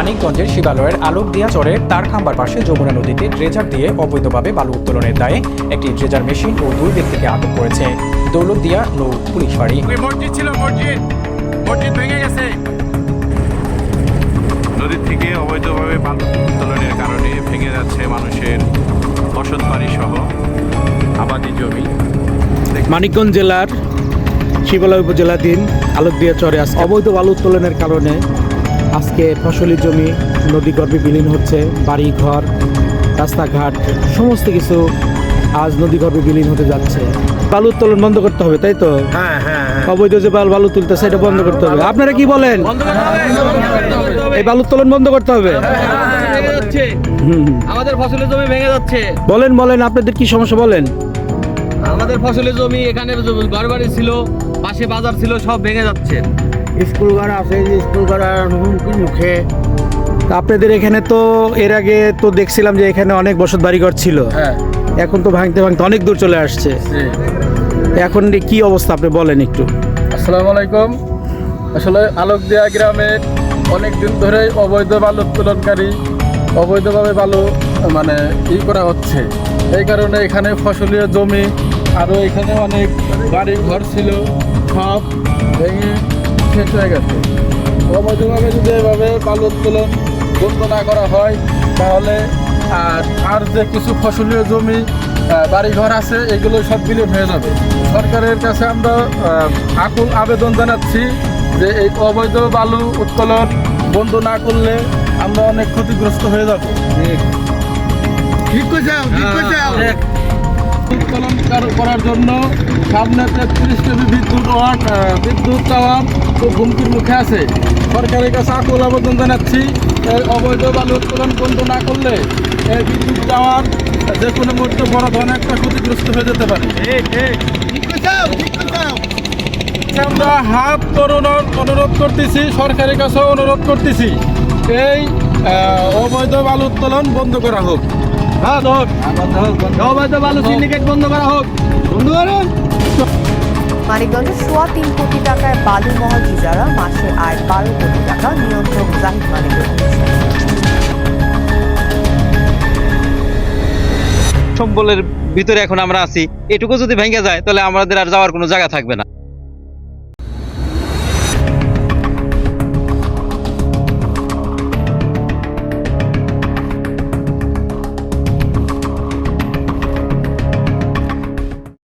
মানিকগঞ্জের শিবালয়ের আলোক দিয়া চরের তার খাম্বার পাশে যমুনা নদীতে ড্রেজার দিয়ে অবৈধভাবে বালু উত্তোলনের দায়ে একটি ড্রেজার মেশিন ও দুই ব্যক্তিকে আটক করেছে। দৌলতদিয়া নৌ পুলিশ ফাঁড়ি। মসজিদ ছিল মসজিদ। মসজিদ ভেঙে গেছে। নদীর থেকে অবৈধভাবে বালু উত্তোলনের কারণে ভেঙে যাচ্ছে মানুষের বসত বাড়ি সহ আবাদি জমি। মানিকগঞ্জ জেলার শিবালয় উপজেলাধীন আলোকদিয়া চরে আজকে অবৈধ বালু উত্তোলনের কারণে আজকে ফসলি জমি নদী গর্ভে বিলীন হচ্ছে বাড়ি ঘর রাস্তাঘাট সমস্ত কিছু আজ নদী গর্ভে বিলীন হতে যাচ্ছে। বালু উত্তোলন বন্ধ করতে হবে তাই তো? হ্যাঁ হ্যাঁ হ্যাঁ। অবৈধ যে বাল বালু তুলতে সেটা বন্ধ করতে হবে। আপনারা কি বলেন? এই বালু উত্তোলন বন্ধ করতে হবে। আমাদের ফসলের জমি ভেঙে যাচ্ছে। বলেন বলেন আপনাদের কি সমস্যা বলেন? আমাদের ফসলের জমি এখানে ঘর বাড়ি ছিল পাশে বাজার ছিল সব ভেঙে যাচ্ছে। স্কুল ঘর আছে যে স্কুল ঘর হুমকির মুখে। আপনাদের এখানে তো এর আগে তো দেখছিলাম যে এখানে অনেক বসত বাড়িঘর ছিল। হ্যাঁ। এখন তো ভাঙতে ভাঙতে অনেক দূর চলে আসছে। এখন কি অবস্থা আপনি বলেন একটু। আসসালামু আলাইকুম। আসলে আলোকদিয়া গ্রামে অনেক দিন ধরেই অবৈধ বালু উত্তোলনকারী অবৈধভাবে বালু মানে ই করা হচ্ছে। এই কারণে এখানে ফসলীয় জমি আরও এখানে অনেক বাড়ি ঘর ছিল সব ভেঙে শেষ হয়ে গেছে। অবৈধভাবে যদি এভাবে বালু উত্তোলন বন্ধ না করা হয় তাহলে আর আর যে কিছু ফসলীয় জমি বাড়িঘর আছে এগুলো সব বিলীন হয়ে যাবে। সরকারের কাছে আমরা আকুল আবেদন জানাচ্ছি যে এই অবৈধ বালু উত্তোলন বন্ধ না করলে আমরা অনেক ক্ষতিগ্রস্ত হয়ে যাব। ঠিক ঠিক উত্তোলন করার জন্য সামনে তেত্রিশ কেবি বিদ্যুৎ ওয়াট বিদ্যুৎ টাওয়ার খুব হুমকির মুখে আছে। সরকারের কাছে আকুল আবেদন জানাচ্ছি এই অবৈধ বালু উত্তোলন বন্ধ না করলে এই বিদ্যুৎ টাওয়ার যে কোনো মুহূর্তে বড় ধরনের একটা ক্ষতিগ্রস্ত হয়ে যেতে পারে। আমরা হাত তরুণ অনুরোধ করতেছি সরকারের কাছে অনুরোধ করতেছি এই অবৈধ বালু উত্তোলন বন্ধ করা হোক। হ্যাঁ হোক। অবৈধ বালু সিন্ডিকেট বন্ধ করা হোক। বন্ধ করেন মানিকগঞ্জে সোয়া তিন কোটি টাকায় বালু মহল ইজারা, মাসে আয় বারো কোটি টাকা, নিয়ন্ত্রক জাহিদ মালিকের সম্বলের ভিতরে এখন আমরা আছি। এটুকু যদি ভেঙে যায়, তাহলে আমাদের আর যাওয়ার কোনো জায়গা থাকবে না।